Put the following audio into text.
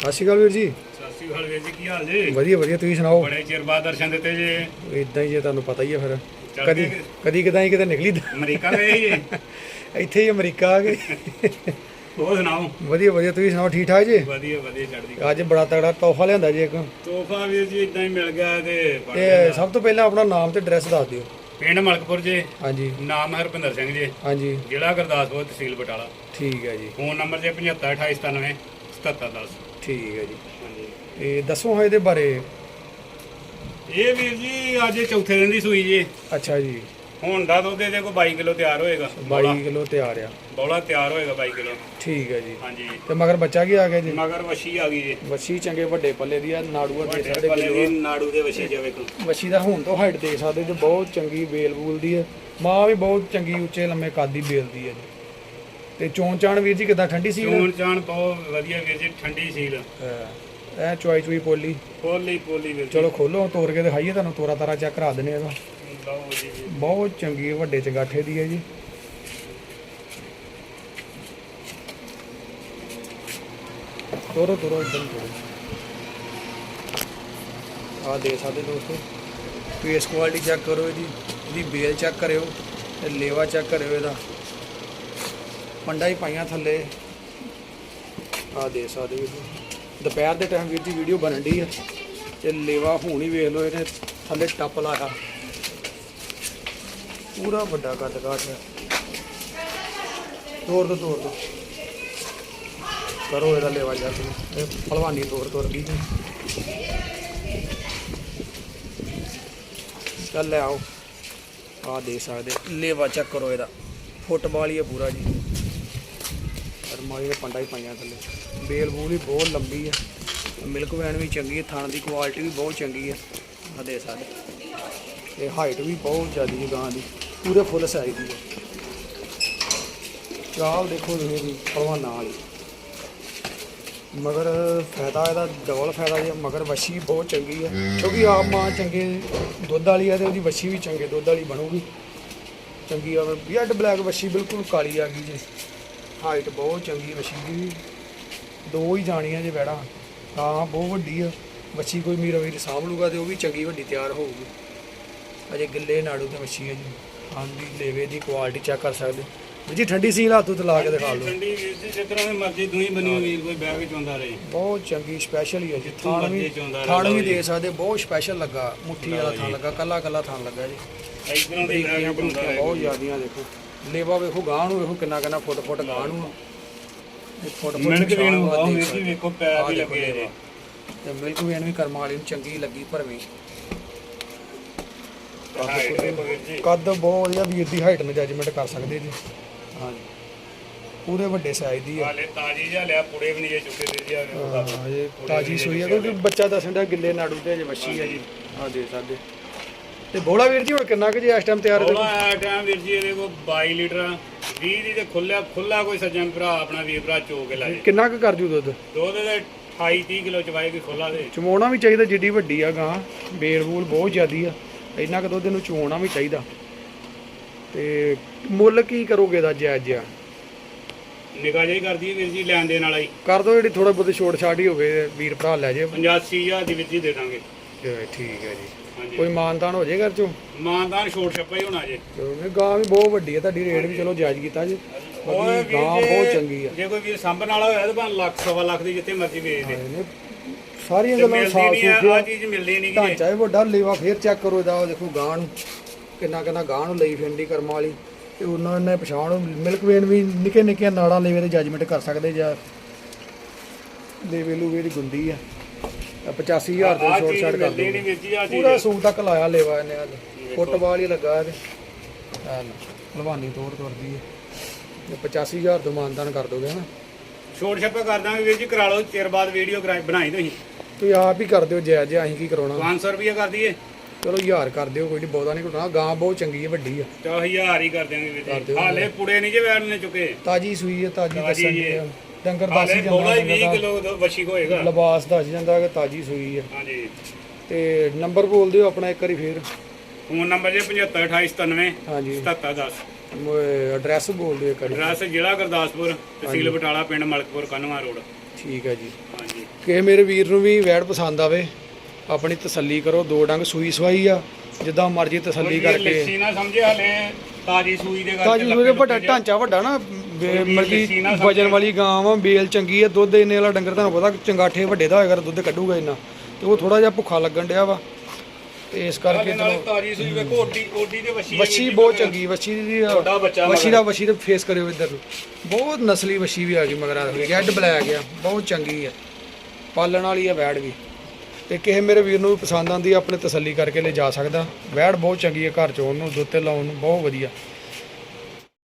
ਸਤਿ ਸ਼੍ਰੀ ਅਕਾਲ ਵੀਰ ਜੀ। ਸਤਿ ਸ਼੍ਰੀ ਅਕਾਲ ਵੀਰ ਜੀ ਕੀ ਹਾਲ ਜੀ? ਵਧੀਆ ਵਧੀਆ ਤੁਸੀਂ ਸੁਣਾਓ? ਬੜੇ ਚਿਰ ਬਾਅਦ ਦਰਸ਼ਨ ਦਿੱਤੇ ਜੀ। ਇਦਾਂ ਹੀ ਜੇ ਤੁਹਾਨੂੰ ਪਤਾ ਹੀ ਹੈ ਫਿਰ। ਕਦੀ। ਕਦੀ ਕਿਦਾਂ ਹੀ ਕਿਤੇ ਨਿਕਲੀ। ਦਾ। ਅਮਰੀਕਾ ਗਏ ਜੀ? ਇੱਥੇ ਹੀ ਅਮਰੀਕਾ ਆ ਗਏ। ਹੋਰ ਸੁਣਾਓ? ਵਧੀਆ ਵਧੀਆ ਤੁਸੀਂ ਸੁਣਾਓ ਠੀਕ ਠਾਕ ਜੀ? ਵਧੀਆ ਅੱਜ ਬੜਾ ਤਗੜਾ ਤੋਹਫਾ ਲਿਆਂਦਾ ਜੀ ਇੱਕ। ਤੋਹਫਾ ਵੀਰ ਜੀ ਇਦਾਂ ਹੀ ਮਿਲ ਗਿਆ ਤੇ। ਸਭ ਤੋਂ ਪਹਿਲਾਂ ਆਪਣਾ ਨਾਮ ਤੇ ਐਡਰੈਸ ਦੱਸ ਦਿਓ। ਪਿੰਡ ਮਲਕਪੁਰ ਜੀ। ਹਾਂਜੀ। ਨਾਮ ਹੈ ਹਰਪਿੰਦਰ ਸਿੰਘ ਜੀ। ਹਾਂਜੀ। ਜ਼ਿਲ੍ਹਾ ਗੁਰਦਾਸਪੁਰ ਤਹਿਸੀਲ ਬਟਾਲਾ। ਠੀਕ ਹੈ ਜੀ। ਫੋਨ ਨੰਬਰ ਜੀ 752897 7710 ਠੀਕ ਹੈ ਜੀ। ਹਾਂਜੀ ਇਹ ਦੱਸੋ ਹਾਂ ਇਹਦੇ ਬਾਰੇ। ਇਹ ਵੀਰ ਜੀ ਅੱਜ ਚੌਥੇ ਦਿਨ ਦੀ ਸੂਈ ਜੀ। ਅੱਛਾ ਜੀ। ਹੁਣ ਦਾ ਦੁੱਧ ਇਹਦੇ ਕੋਲ 22 ਕਿਲੋ ਤਿਆਰ ਹੋਏਗਾ। 22 ਕਿਲੋ ਤਿਆਰ ਆ। ਬੌਲਾ ਤਿਆਰ ਹੋਏਗਾ 22 ਕਿਲੋ। ਠੀਕ ਹੈ ਜੀ। ਹਾਂਜੀ। ਤੇ ਮਗਰ ਬੱਚਾ ਕੀ ਆ ਗਿਆ ਜੀ? ਮਗਰ ਵਸ਼ੀ ਆ ਗਈ ਜੀ। ਵੱਛੀ ਚੰਗੇ ਵੱਡੇ ਪੱਲੇ ਦੀ ਆ ਨਾੜੂਆ ਦੇ ਵੱਡੇ ਸਕਦੇ ਪੱਲੇ ਦੀ ਨਾੜੂ ਦੇ ਵਸ਼ੀ ਜਾਵੇ ਕੋ ਵੱਛੀ ਦਾ ਹੁਣ ਤੋਂ ਹਾਈਟ ਦੇ ਸਕਦੇ ਜੀ ਬਹੁਤ ਚੰਗੀ ਬੇਲ ਬੂਲ ਦੀ ਹੈ ਮਾਂ ਵੀ ਬਹੁਤ ਚੰਗੀ ਉੱਚੇ ਲੰਮੇ ਕਾਦੀ ਬੇਲ ਦੀ ਹੈ ਜੀ। ਤੇ ਚੋਣ ਚਾਣ ਵੀਰ ਜੀ ਕਿਦਾਂ? ਠੰਡੀ ਸੀ ਚੋਣ ਚਾਣ ਬਹੁਤ ਵਧੀਆ ਵੀਰ ਜੀ ਠੰਡੀ ਸੀਲ। ਐ ਚੁਆਈ ਚੁਈ ਪੋਲੀ। ਪੋਲੀ ਪੋਲੀ ਵੀਰ ਚਲੋ ਖੋਲੋ ਤੋੜ ਕੇ ਦਿਖਾਈਏ ਤੁਹਾਨੂੰ ਤੋਰਾ ਤਾਰਾ ਚੈੱਕ ਕਰਾ ਦਿੰਨੇ ਇਹਦਾ। ਬਹੁਤ ਚੰਗੀ ਵੱਡੇ ਚੰਗਾਠੇ ਦੀ ਹੈ ਜੀ। ਤੋਰੋ ਤੋਰੋ ਇਦਾਂ ਤੋਰੋ। ਆ ਦੇ ਸਕਦੇ ਦੋਸਤੋ ਫੇਸ ਕੁਆਲਿਟੀ ਚੈੱਕ ਕਰੋ ਇਹਦੀ ਇਹਦੀ ਬੇਲ ਚੈੱਕ ਕਰਿਓ ਤੇ ਲੇਵਾ ਚੈੱਕ ਕਰਿਓ ਇਹਦਾ। ਪੰਡਾ ਹੀ ਪਾਈਆਂ ਥੱਲੇ। ਆ ਦੇ ਸਕਦੇ ਵੀਰ ਜੀ ਦੁਪਹਿਰ ਦੇ ਟਾਈਮ ਵੀਰ ਜੀ ਵੀਡੀਓ ਬਣਨ ਦੀ ਹੈ ਤੇ ਲੇਵਾ ਹੁਣ ਹੀ ਵੇਖ ਲਓ ਇਹਨੇ ਥੱਲੇ ਟੱਪ ਲਾਇਆ। ਪੂਰਾ ਵੱਡਾ ਕੱਦ ਕਾਠ ਹੈ ਤੋੜ ਦੋ ਤੋੜ ਦੋ। ਕਰੋ ਇਹਦਾ ਲੇਵਾ ਜਾ ਤੁਸੀਂ ਇਹ ਭਲਵਾਨੀ ਤੋੜ ਤੋੜ ਗਈ ਚੱਲ ਲੈ ਆਓ। ਆ ਦੇ ਸਕਦੇ ਲੇਵਾ ਚੈੱਕ ਕਰੋ ਇਹਦਾ। ਫੁੱਟਬਾਲ ਹੀ ਹੈ ਪੂਰਾ ਜੀ। ਅਰਮਾਈ ਦੇ ਪੰਡਾ ਹੀ ਪਾਈਆਂ ਥੱਲੇ। ਬੇਲ ਬੂਲ ਵੀ ਬਹੁਤ ਲੰਬੀ ਹੈ ਮਿਲਕ ਵੈਨ ਵੀ ਚੰਗੀ ਹੈ ਥਣ ਦੀ ਕੁਆਲਿਟੀ ਵੀ ਬਹੁਤ ਚੰਗੀ ਹੈ ਆ ਦੇ ਸਕਦੇ ਤੇ ਹਾਈਟ ਵੀ ਬਹੁਤ ਜ਼ਿਆਦੀ ਹੈ ਗਾਂ ਦੀ। ਪੂਰੇ ਫੁੱਲ ਸਾਈਜ਼ ਦੀ ਹੈ ਚਾਲ ਦੇਖੋ ਤੁਸੀਂ ਇਹਦੀ ਪਹਿਲਵਾਨਾਂ ਵਾਲੀ ਮਗਰ ਫਾਇਦਾ ਇਹਦਾ ਡਬਲ ਫਾਇਦਾ ਜੀ ਮਗਰ ਵੱਛੀ ਬਹੁਤ ਚੰਗੀ ਹੈ ਕਿਉਂਕਿ ਆਪ ਮਾਂ ਚੰਗੇ, ਦੁੱਧ ਵਾਲੀ ਹੈ ਤੇ ਉਹਦੀ ਵੱਛੀ ਵੀ ਚੰਗੇ, ਦੁੱਧ ਵਾਲੀ ਬਣੂਗੀ। ਚੰਗੀ ਆ। ਬੀਅਡ ਬਲੈਕ ਵੱਛੀ ਬਿਲਕੁਲ ਕਾਲੀ ਆ ਗਈ ਜੇ। ਹਾਈਟ ਬਹੁਤ ਚੰਗੀ ਵੱਛੀ ਦੀ ਦੋ ਹੀ ਜਾਣੀਆਂ ਜੇ ਬੈੜਾ ਹਾਂ ਬਹੁਤ ਵੱਡੀ ਆ। ਵੱਛੀ ਕੋਈ ਮੀਰਾ ਵੀਰ ਸਾਂਭ ਲੂਗਾ ਤੇ ਉਹ ਵੀ ਚੰਗੀ ਵੱਡੀ ਤਿਆਰ ਹੋਊਗੀ। ਅਜੇ ਗਿੱਲੇ ਨਾੜੂ ਤੇ ਵੱਛੀ ਹੈ ਜੀ। ਹਾਂਜੀ ਲੇਵੇ ਦੀ ਕੁਆਲਿਟੀ ਚੈੱਕ ਕਰ ਸਕਦੇ। ਜੀ ਠੰਡੀ ਸੀਲ ਹੱਥ ਉੱਤੇ ਲਾ ਕੇ ਦਿਖਾ ਲਓ ਠੰਡੀ ਵੀਰ ਜੀ ਜਿਸ ਤਰ੍ਹਾਂ ਦੀ ਮਰਜ਼ੀ ਦੂਈ ਬਣੀ ਹੋਈ ਕੋਈ ਕੇ ਚੁੰਦਾ ਰਹੇ। ਬਹੁਤ ਚੰਗੀ ਸਪੈਸ਼ਲ ਹੀ ਹੈ ਜੀ। ਥਾਣ ਵੀ ਥਾਣ ਵੀ ਦੇ ਸਕਦੇ ਬਹੁਤ ਸਪੈਸ਼ਲ ਲੱਗਾ। ਮੁੱਠੀ ਵਾਲਾ ਥਾਣ ਲੱਗਾ ਕੱਲਾ ਕੱਲਾ ਥਾਣ ਲੱਗਾ ਜੀ। ਤਰ੍ਹਾਂ ਦੀ ਰਹੇ। ਬਹੁਤ ਜ਼ਿਆਦੀਆਂ ਦੇਖੋ। ਲੇਵਾ ਵੇਖੋ ਗਾਂ ਨੂੰ ਵੇਖੋ ਕਿੰਨਾ ਕਿੰਨਾ ਫੁੱਟ ਫੁੱਟ ਗਾਂ ਨੂੰ ਆ। ਇਹ ਫੁੱਟ ਫੁੱਟ ਨਿਸ਼ਾਨ ਵੇਣ ਵਾ, ਬਹੁਤ ਦੇਖ ਵੀਰ ਜੀ ਸਕਦੇ। ਵੇਖੋ ਪੈਰ ਆਹ ਵੀ ਲੱਗੇ ਲੇਵਾ। ਨੇ। ਤੇ ਮਿਲਕ ਵੇਨ ਵੀ ਕਰਮ ਵਾਲੀ ਨੂੰ ਚੰਗੀ ਲੱਗੀ ਭਰਵੀਂ। ਹਾਈਟ ਵੇਖੋ ਵੀਰ ਜੀ। ਕੱਦ ਬਹੁਤ ਵਧੀਆ ਵੀਰ ਦੀ ਹਾਈਟ ਨੂੰ ਜੱਜਮੈਂਟ ਕਰ ਸਕਦੇ ਜੀ। ਹਾਂਜੀ ਪੂਰੇ ਵੱਡੇ ਸਾਈਜ਼ ਦੀ ਆ। ਹਾਲੇ ਤਾਜੀ ਜਿਹਾ ਲਿਆ ਪੁੜੇ ਵੀ ਨਹੀਂ ਜੇ ਚੁੱਕੇ ਵੀਰ ਜੀ ਆ ਵੇਖੋ ਕੱਦ। ਹਾਂ ਇਹ ਤਾਜੀ ਸੂਈ ਆ ਕਿਉਂਕਿ ਬੱਚਾ ਦੱਸਣ ਦਾ ਗਿੱਲੇ ਨਾੜੂ ਤੇ ਅਜੇ ਵੱਛੀ ਆ ਜੀ। ਆ ਦੇ ਸਕਦੇ ਤੇ ਬੋਲਾ ਵੀਰ ਜੀ ਹੁਣ ਕਿੰਨਾ ਕੁ ਜੀ ਇਸ ਟਾਈਮ ਤਿਆਰ ਬੋਲਾ ਆ ਟਾਈਮ ਵੀਰ ਜੀ ਇਹਦੇ ਕੋਲ 22 ਲੀਟਰ 20 ਦੀ ਤੇ ਖੁੱਲਿਆ ਖੁੱਲਾ ਕੋਈ ਸੱਜਣ ਭਰਾ ਆਪਣਾ ਵੀਰ ਭਰਾ ਚੋ ਕੇ ਲੈ ਜੇ ਕਿੰਨਾ ਕੁ ਕਰ ਜੂ ਦੁੱਧ? ਦੁੱਧ ਦੇ 28 30 ਕਿਲੋ ਚਵਾਏ ਕੋਈ ਖੁੱਲਾ ਦੇ। ਚਮੋਣਾ ਵੀ ਚਾਹੀਦਾ ਜਿੱਡੀ ਵੱਡੀ ਆ ਗਾਂ। ਬੇਲ ਬੂਲ ਬਹੁਤ ਜ਼ਿਆਦੀ ਆ। ਇੰਨਾ ਕੁ ਦੁੱਧ ਇਹਨੂੰ ਚੋਣਾ ਵੀ ਚਾਹੀਦਾ। ਤੇ ਮੁੱਲ ਕੀ ਕਰੋਗੇ ਦਾ ਜਾਇਜ਼ ਜਿਹਾ? ਨਿਗਾਹ ਜਿਹੀ ਕਰਦੀ ਹੈ ਵੀਰ ਜੀ ਲੈਣ ਦੇਣ ਵਾਲਾ ਹੀ। ਕਰ ਦੋ ਜਿਹੜੀ ਥੋੜਾ ਬਹੁਤੇ ਛੋਟ ਛਾਟ ਹੀ ਹੋਵੇ ਵੀਰ ਭਰਾ ਲੈ ਜੇ। 85000 ਦੀ ਵਿੱਚ ਹੀ ਦੇ ਦਾਂਗੇ। ਠੀਕ ਹੈ ਜੀ। ਹਾਂਜੀ। ਕੋਈ ਮਾਨਤਾਨ ਹੋ ਜੇ ਘਰ ਚੋਂ? ਮਾਨਦਾਨ ਛੋਟ ਛੱਪਾ ਹੀ ਹੋਣਾ ਜੇ। ਚਲੋ ਗਾਂ ਵੀ ਬਹੁਤ ਵੱਡੀ ਹੈ ਤੁਹਾਡੀ ਰੇਟ ਵੀ ਚਲੋ ਜਾਇਜ਼ ਕੀਤਾ ਜੀ। ਗਾਂ ਬਹੁਤ ਚੰਗੀ ਆ। ਜੇ ਕੋਈ ਵੀਰ ਸਾਂਭਣ ਵਾਲਾ ਹੋਇਆ ਤਾਂ ਭਾਂ ਲੱਖ ਸਵਾ ਲੱਖ ਦੀ ਜਿੱਥੇ ਮਰਜ਼ੀ ਵੇਚ ਦੇ। ਸਾਰੀਆਂ ਗੱਲਾਂ ਸਾਫ਼ ਨਹੀਂ ਆ ਚੀਜ਼ ਮਿਲਦੀ ਨਹੀਂ ਕਿ ਢਾਂਚਾ ਹੈ ਵੱਡਾ ਲੇਵਾ ਫੇਰ ਚੈੱਕ ਕਰੋ ਇਹਦਾ ਦੇਖੋ ਗਾਂ ਨੂੰ ਕਿੰਨਾ ਕਿੰਨਾ ਗਾਂ ਨੂੰ ਲਈ ਫਿਰਦੀ ਕਰਮਾਂ ਵਾਲੀ। ਤੇ ਉਹਨਾਂ ਨੇ ਪਛਾਣ ਮਿਲਕ ਵੇਨ ਵੀ ਨਿੱਕੇ ਨਿੱਕੇ ਨਾੜਾਂ ਲੇਵੇ ਤੇ ਜੱਜਮੈਂਟ ਕਰ ਸਕਦੇ ਜਾਂ ਲੇਵੇ ਲੂਵੇ ਦੀ ਗੁੰਦੀ ਆ। 85000 ਦੇ ਚੀਜ਼ ਛਾਟ ਕਰ ਦੋ ਨਹੀਂ ਆ ਪੂਰਾ ਸੂਟ ਤੱਕ ਲਾਇਆ ਲੇਵਾ ਇਹਨੇ ਹਾਲ ਫੁੱਟਬਾਲ ਹੀ ਲੱਗਾ ਇਹਦੇ। ਹਾਲ ਹਲਵਾਨੀ ਤੋੜ ਤੁਰਦੀ ਹੈ। ਤੇ 85000 ਤੋਂ ਮਾਨਦਾਨ ਕਰ ਦੋਗੇ ਹਨਾ ਛੋਟ ਛੱਪਾ ਕਰ ਦਾਂਗੇ ਵੀਰ ਜੀ ਕਰਾ ਲਓ ਚਿਰ ਬਾਅਦ ਵੀਡੀਓ ਬਣਾਈ ਤੁਸੀਂ। ਤੁਸੀਂ ਆਪ ਹੀ ਕਰ ਦਿਓ ਜਾਇਜ਼ ਜਿਹਾ, ਅਸੀਂ ਕੀ ਕਰਾਉਣਾ। 500 ਰੁਪਏ ਕਰ ਦਈਏ। ਚਲੋ ਹਜ਼ਾਰ ਕਰ ਦਿਓ ਕੋਈ ਨਹੀਂ ਬਹੁਤਾ ਨਹੀਂ ਘਟਣਾ। ਗਾਂ ਬਹੁਤ ਚੰਗੀ ਹੈ ਵੱਡੀ ਆ। ਚਲੋ ਹਜ਼ਾਰ ਹੀ ਕਰ ਦਿਆਂਗੇ ਵੀਰ। ਹਾਲੇ ਪੁੜੇ ਨਹੀਂ ਜੇ ਵੈਣ ਨੇ ਚੁੱਕੇ। ਤਾਜੀ ਸੂਈ ਹੈ ਤਾਜੀ ਦੱਸਣ। ਦੀ। ਡੰਗਰ ਦੱਸ ਹਾਲੇ ਹੀ ਬੋਲਾ ਜਾਂਦਾ 20 ਡੰਗਰ ਕਿਲੋ ਦਾ ਵਸ਼ੀ ਹੋਏਗਾ ਦਾ ਲਿਬਾਸ ਦੱਸ ਜਾਂਦਾ ਕਿ ਤਾਜੀ ਸੂਈ ਹੈ ਹਾਂਜੀ। ਤੇ ਨੰਬਰ ਬੋਲ ਦਿਓ ਆਪਣਾ ਇੱਕ ਵਾਰੀ ਫੇਰ। ਫੋਨ ਨੰਬਰ ਜੀ 752897 ਹਾਂਜੀ। 7710 ਐਡਰੈਸ ਬੋਲ ਦਿਓ ਇੱਕ ਵਾਰੀ। ਐਡਰੈਸ ਜ਼ਿਲ੍ਹਾ ਗੁਰਦਾਸਪੁਰ ਤਹਿਸੀਲ ਬਟਾਲਾ ਪਿੰਡ ਮਲਕਪੁਰ ਕਨਵਾ ਰੋਡ। ਠੀਕ ਹੈ ਜੀ। ਹਾਂਜੀ। ਕਿ ਮੇਰੇ ਵੀਰ ਨੂੰ ਵੀ ਵੈੜ ਪਸੰਦ ਆਵੇ ਆਪਣੀ ਤਸੱਲੀ ਕਰੋ ਦੋ ਡੰਗ ਸੂਈ ਸਵਾਈ ਆ ਜਿੱਦਾਂ ਮਰਜ਼ੀ ਤਸੱਲੀ ਕਰਕੇ। ਲੱਸੀ ਨਾ ਸਮਝੇ ਹਲੇ। ਤਾਜੀ ਸੂਈ ਦੇ ਤਾਜੀ ਲੱਪੇ ਸੂਈ ਵੱਡਾ। ਢਾਂਚਾ ਵੱਡਾ ਨਾ ਨਾ ਵਜਨ। ਵਾਲੀ ਗਾਂ ਵਾ ਬੇਲ ਚੰਗੀ ਆ ਦੁੱਧ ਇੰਨੇ ਵਾਲਾ ਡੰਗਰ ਤੁਹਾਨੂੰ ਪਤਾ ਚੰਗਾਠੇ ਵੱਡੇ ਦਾ ਹੋਏਗਾ ਤਾਂ ਦੁੱਧ ਕੱਢੂਗਾ ਇੰਨਾ ਤੇ ਉਹ ਥੋੜਾ ਜਿਹਾ ਭੁੱਖਾ ਲੱਗਣ ਡਿਆ ਵਾ ਤੇ ਇਸ ਕਰਕੇ ਚਲੋ ਤਾਜੀ ਸੂਈ ਵੇਖੋ ਓਡੀ ਓਡੀ ਤੇ ਵੱਛੀ ਵੱਛੀ ਬਹੁਤ। ਚੰਗੀ ਵੱਛੀ ਦੀ ਛੋਟਾ ਬੱਚਾ ਵੱਛੀ। ਦਾ ਵੱਛੀ ਤੇ ਫੇਸ ਕਰਿਓ ਇੱਧਰ ਨੂੰ ਬਹੁਤ ਨਸਲੀ ਵੱਛੀ ਵੀ ਆ ਗਈ ਮਗਰ ਆ ਰੈੱਡ ਬਲੈਕ ਆ ਬਹੁਤ ਚੰਗੀ ਆ ਪਾਲਣ ਵਾਲੀ ਆ ਵੈੜ ਵੀ ਤੇ ਕਿਸੇ ਮੇਰੇ ਵੀਰ ਨੂੰ ਵੀ ਪਸੰਦ ਆਂਦੀ ਆ, ਆਪਣੇ ਤਸੱਲੀ ਕਰਕੇ ਲੈ ਜਾ ਸਕਦਾ। ਵੈੜ ਬਹੁਤ ਚੰਗੀ ਹੈ ਘਰ ਚ, ਉਹਨੂੰ ਦੁੱਧ ਤੇ ਲਾਉਣ ਨੂੰ ਬਹੁਤ ਵਧੀਆ।